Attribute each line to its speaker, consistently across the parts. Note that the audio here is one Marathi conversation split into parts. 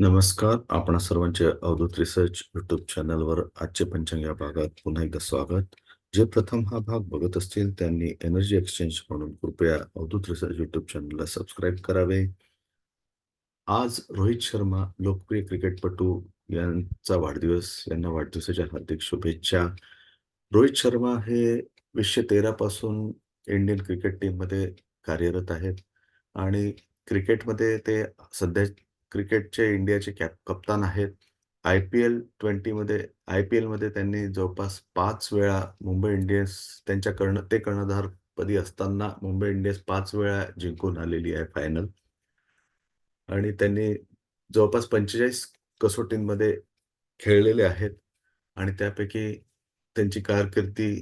Speaker 1: नमस्कार. आपणा सर्वांचे अवधूत रिसर्च युट्यूब चॅनलवर आजचे पंचांग या भागात पुन्हा एकदा स्वागत. जे प्रथम हा भाग बघत असतील त्यांनी एनर्जी एक्सचेंज म्हणून कृपया अवधूत रिसर्च युट्यूब चॅनलला सबस्क्राईब करावे. आज रोहित शर्मा लोकप्रिय क्रिकेटपटू यांचा वाढदिवस यांना वाढदिवसाच्या हार्दिक शुभेच्छा. रोहित शर्मा हे वीसशे तेरा पासून इंडियन क्रिकेट टीममध्ये कार्यरत आहेत. आणि क्रिकेटमध्ये ते सध्या क्रिकेटचे इंडियाचे कॅप कप्तान आहेत. आय पी एल ट्वेंटीमध्ये आय पी एलमध्ये त्यांनी जवळपास पाच वेळा मुंबई इंडियन्स त्यांच्या कर्ण ते कर्णधारपदी असताना मुंबई इंडियन्स पाच वेळा जिंकून आलेली आहे फायनल आणि त्यांनी जवळपास पंचेचाळीस कसोटींमध्ये खेळलेले आहेत. आणि त्यापैकी त्यांची कारकिर्दी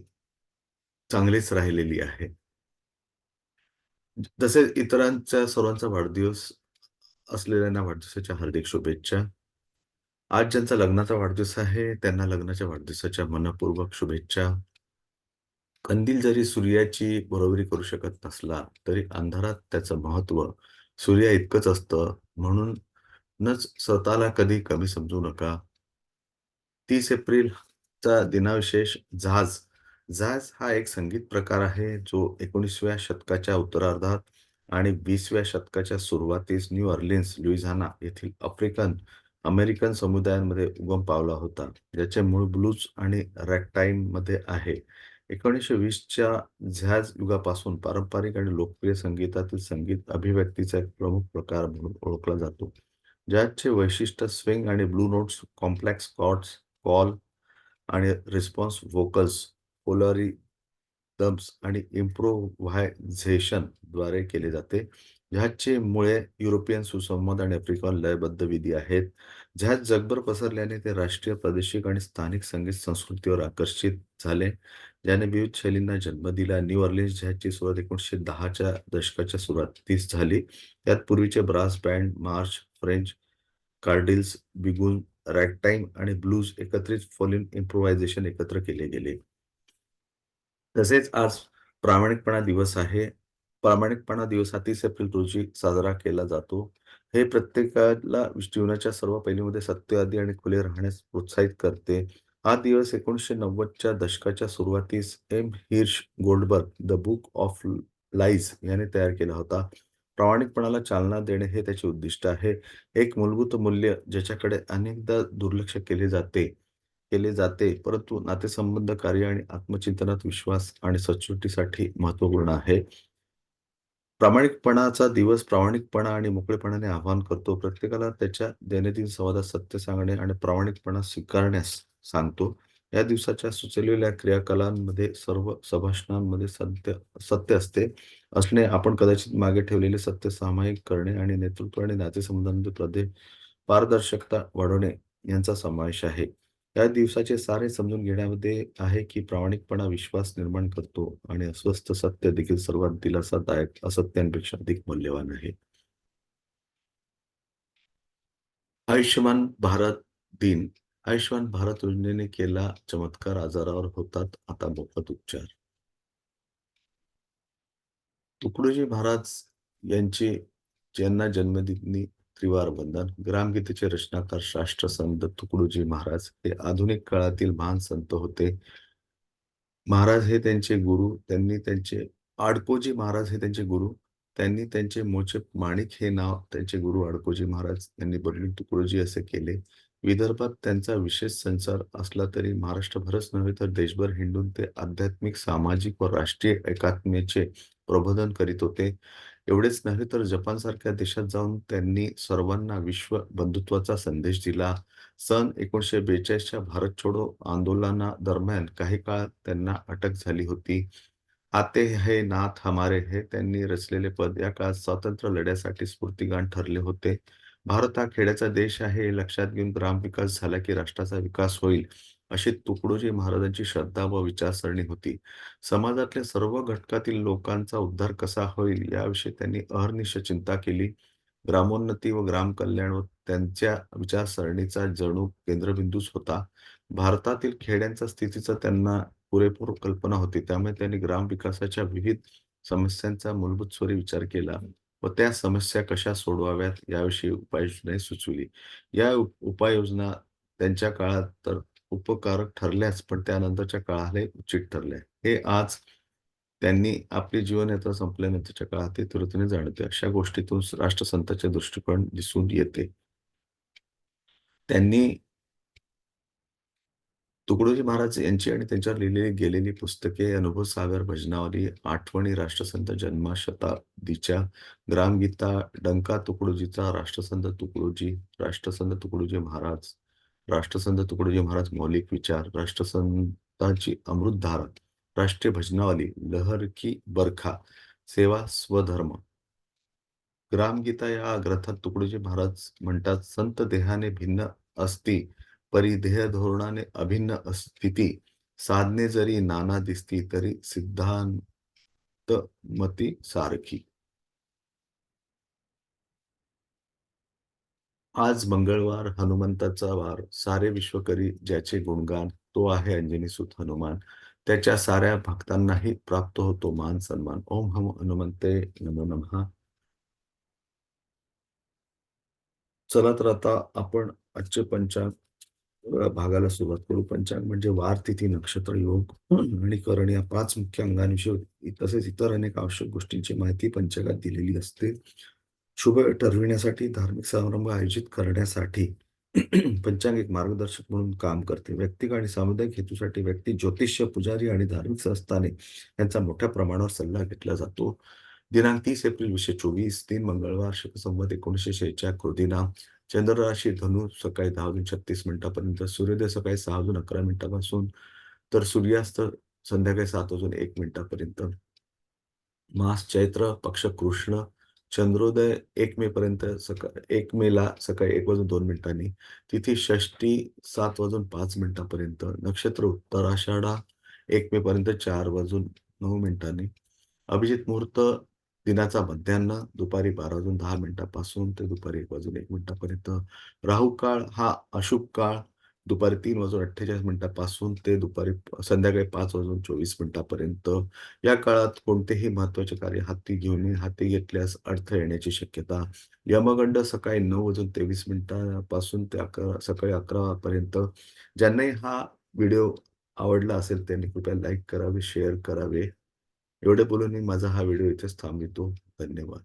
Speaker 1: चांगलीच राहिलेली आहे. तसेच इतरांच्या सर्वांचा वाढदिवस असलेल्यांना वाढदिवसाच्या हार्दिक शुभेच्छा. आज ज्यांचा लग्नाचा वाढदिवस आहे त्यांना लग्नाच्या वाढदिवसाच्या मनपूर्वक शुभेच्छा. कंदील जरी सूर्याची बरोबरी करू शकत नसला तरी अंधारात त्याचं महत्त्व सूर्या इतकंच असतं म्हणूनच स्वतःला कधी कमी समजू नका. तीस एप्रिलचा दिनाविशेष झाज. झाज हा एक संगीत प्रकार आहे जो एकोणीसव्या शतकाच्या उत्तरार्धात आणि वीसव्या शतकाच्या सुरुवातीस न्यू अर्लिन्स लुईझाना येथील आफ्रिकन अमेरिकन समुदायांमध्ये उगम पावला होता ज्याचे मूळ ब्लूज आणि रॅकटाईममध्ये आहे. एकोणीसशे वीसच्या झॅज युगापासून पारंपरिक आणि लोकप्रिय संगीतातील संगीत अभिव्यक्तीचा एक प्रमुख प्रकार म्हणून ओळखला जातो ज्याचे वैशिष्ट्य स्विंग आणि blue notes complex chords call आणि रिस्पॉन्स व्होकल्स पोलरी दम्स आणि इम्प्रोव्हायझेशनद्वारे केले जाते. झ्याजचे मुळे युरोपियन सुसंवाद आणि आफ्रिकन लयबद्ध विधी आहेत. झ्याज जगभर पसरल्याने ते राष्ट्रीय प्रादेशिक आणि स्थानिक संगीत संस्कृतीवर आकर्षित झाले. ज्याने विविध शैलींना जन्म दिला. न्यू ऑर्लिन्स झॅजची सुरुवात एकोणीसशे दहाच्या दशकाच्या सुरुवातीस झाली. त्यात पूर्वीचे brass band march French quadrilles beguine ragtime आणि ब्लूज एकत्रित फॉलिन इम्प्रोव्हायझेशन एकत्र केले गेले. तसेच आज प्रामाणिकपणा दिवस आहे. प्रामाणिकपणा दिवस हा तीस एप्रिल रोजी साजरा केला जातो. हे प्रत्येकाला जीवनाच्या सर्व पैलूमध्ये सत्यवादी आणि खुले राहण्यास प्रोत्साहित करते. हा दिवस एकोणीसशे नव्वदच्या दशकाच्या सुरुवातीस M. Hirsch Goldberg the book of lies याने तयार केला होता. प्रामाणिकपणाला चालना देणे हे त्याचे उद्दिष्ट आहे. एक मूलभूत मूल्य ज्याच्याकडे अनेकदा दुर्लक्ष केले जाते. केले जाते. परंतु नातेसंबंध कार्य आणि आत्मचिंतनात विश्वास आणि सचोटीसाठी महत्त्वपूर्ण आहे. प्रामाणिकपणाचा दिवस प्रामाणिकपणा आणि मोकळेपणाने आवाहन करतो. प्रत्येकाला त्याच्या दैनंदिन संवादात सत्य सांगणे आणि प्रामाणिकपणा स्वीकारण्यास सांगतो. या दिवसाच्या सुचवलेल्या क्रियाकलांमध्ये सर्व संभाषणांमध्ये सत्य सत्य असते. असणे आपण कदाचित मागे ठेवलेले सत्य सामायिक करणे आणि नेतृत्व आणि नातेसंबंधांमध्ये प्रदेश पारदर्शकता वाढवणे यांचा समावेश आहे. या दिवसाचे सारे समजून घेण्यामध्ये आहे की प्रामाणिकपणा विश्वास निर्माण करतो आणि अस्वस्थ सत्य देखील सर्वात दिलासादायक असत्यांपेक्षा अधिक मौल्यवान आहे. आयुष्यमान भारत दिन. आयुष्यमान भारत योजनेने केला चमत्कार आजारावर होतात आता मोफत उपचार. तुकडोजी महाराज यांचे ज्यांना जन्मदिनी त्रिवार वंदन ग्रामगीतेचे रचनाकार राष्ट्रसंत तुकडोजी महाराज हे आधुनिक काळातील महान संत होते. महाराज हे त्यांचे गुरु त्यांनी त्यांचे आडकोजी महाराज हे त्यांचे गुरु त्यांनी त्यांचे मोचे माणिक हे नाव त्यांचे गुरु आडकोजी महाराज यांनी बदलून तुकडोजी असे केले. विदर्भात त्यांचा विशेष संसार असला तरी महाराष्ट्रभरच नव्हे तर देशभर हिंडून ते आध्यात्मिक सामाजिक व राष्ट्रीय एकात्मेचे प्रबोधन करीत होते. एवढेच नव्हे तर जपान सारख्या देशात जाऊन त्यांनी सर्वांना विश्व बंधुत्वाचा संदेश दिला. सन एकोणीशे बेचाळीसच्या भारत छोडो आंदोलना दरम्यान काही काळ त्यांना अटक झाली होती. आते हे नाथ हमारे हे त्यांनी रचलेले पद या काळात स्वातंत्र्य लढ्यासाठी स्फूर्तीगान ठरले होते. भारत हा खेड्याचा देश आहे लक्षात घेऊन ग्रामविकास झाला की राष्ट्राचा विकास होईल. अशी तुकडोजी महाराजांची श्रद्धा व विचारसरणी होती. समाजातल्या सर्व घटकातील लोकांचा उद्धार कसा होईल याविषयी त्यांनी अहर्निश चिंता केली. ग्रामोन्नती व ग्राम कल्याण व त्यांच्या विचारसरणीचा जणू केंद्रबिंदूच होता. भारतातील खेड्यांच्या स्थितीचा त्यांना पुरेपूर कल्पना होती. त्यामुळे त्यांनी ग्राम विकासाच्या विविध समस्यांचा मूलभूत स्वरी विचार केला व त्या समस्या कशा सोडवाव्यात याविषयी उपाययोजनाही सुचविली. या उपाययोजना त्यांच्या काळात तर उपकारक ठरल्याच, पण त्यानंतरच्या काळाला उचित ठरले हे आज त्यांनी आपली जीवनयात्रा संपल्यानंतरच्या काळात तीव्रतेने जाणवते. अशा गोष्टीतून राष्ट्रसंतांचे दृष्टिकोन दिसून येते. त्यांनी तुकडोजी महाराज यांची आणि त्यांच्यावर लिहिलेली गेलेली पुस्तके, अनुभव सागर भजनावली, आठवणी, राष्ट्रसंत जन्मशताब्दीच्या ग्रामगीता, डंका तुकडोजीचा, राष्ट्रसंत तुकडोजी, राष्ट्रसंत तुकडोजी महाराज, राष्ट्रसंत तुकडोजी महाराज मौलिक विचार, राष्ट्रसंतांची अमृतधारा, राष्ट्रीय भजनावली, लहर की बरखा, सेवा स्वधर्म. ग्रामगीता या ग्रंथात तुकडोजी महाराज म्हणतात, संत देहाने भिन्न असती, परिधेय धोरणाने अभिन्न स्थिती, साधने जरी नाना दिसती, तरी सिद्धांत मती सारखी. आज मंगळवार हनुमंताचा वार, सारे विश्वकरी ज्याचे गुणगान, तो आहे अंजनी सुत हनुमान. त्याच्या साऱ्या भक्तांनाही प्राप्त होतो मान सन्मान. ओम हम हनुमंते नमो नमः. चला तर आता आपण आजचे पंचांग भागाला सुरुवात करू. पंचांग म्हणजे वार, तिथी, नक्षत्र, योग आणि करण या पाच मुख्य अंगांविषयी तसेच इतर अनेक आवश्यक गोष्टींची माहिती पंचांगात दिलेली असते. शुभ ठरविण्यासाठी, धार्मिक समारंभ आयोजित करण्यासाठी पंचांग एक मार्गदर्शक म्हणून काम करते. व्यक्तिक आणि सामुदायिक हेतूसाठी व्यक्ती, ज्योतिष्य, पुजारी आणि धार्मिक संस्थाने यांचा मोठ्या प्रमाणावर सल्ला घेतला जातो. दिनांक तीस एप्रिल 2024, 3 मंगळवार, शक संवत 1946 कृतिनाम, चंद्र राशी धनु सकाळी दहा वाजून छत्तीस मिनिटापर्यंत सूर्योदय सकाळी सहा वाजून अकरा मिनिटापासून तर सूर्यास्त संध्याकाळी सात वाजून एक मिनिटापर्यंत मास चैत्र, पक्ष कृष्ण, चंद्रोदय एक मे पर्यंत सका 1 मेला सकाळी एक वाजून दोन मिनिटांनी, तिथी षष्ठी सात वाजून पाच मिनिटांपर्यंत, नक्षत्र उत्तराषाढा एक मे पर्यंत चार वाजून नऊ मिनिटांनी, अभिजित मुहूर्त दिनाचा मध्यान्न दुपारी 12 वाजून दहा मिनिटांपासून ते दुपारी एक वाजून एक मिनिटापर्यंत राहू काळ हा अशुभ काळ दुपारी तीन वाजून अठ्ठेचाळीस मिनिटापासून ते दुपारी संध्याकाळी पाच वाजून चोवीस मिनिटापर्यंत या काळात कोणतेही महत्त्वाचे कार्य हाती घेऊन हाती घेतल्यास अडथळे येण्याची शक्यता. यमगंड सकाळी नऊ वाजून तेवीस मिनिटापासून ते 11 सकाळी 11 वाजेपर्यंत. ज्यांनाही हा व्हिडिओ आवडला असेल त्यांनी कृपया लाईक करावे, शेअर करावे. एवढे बोलून मी माझा हा व्हिडिओ इथेच थांबवितो. धन्यवाद.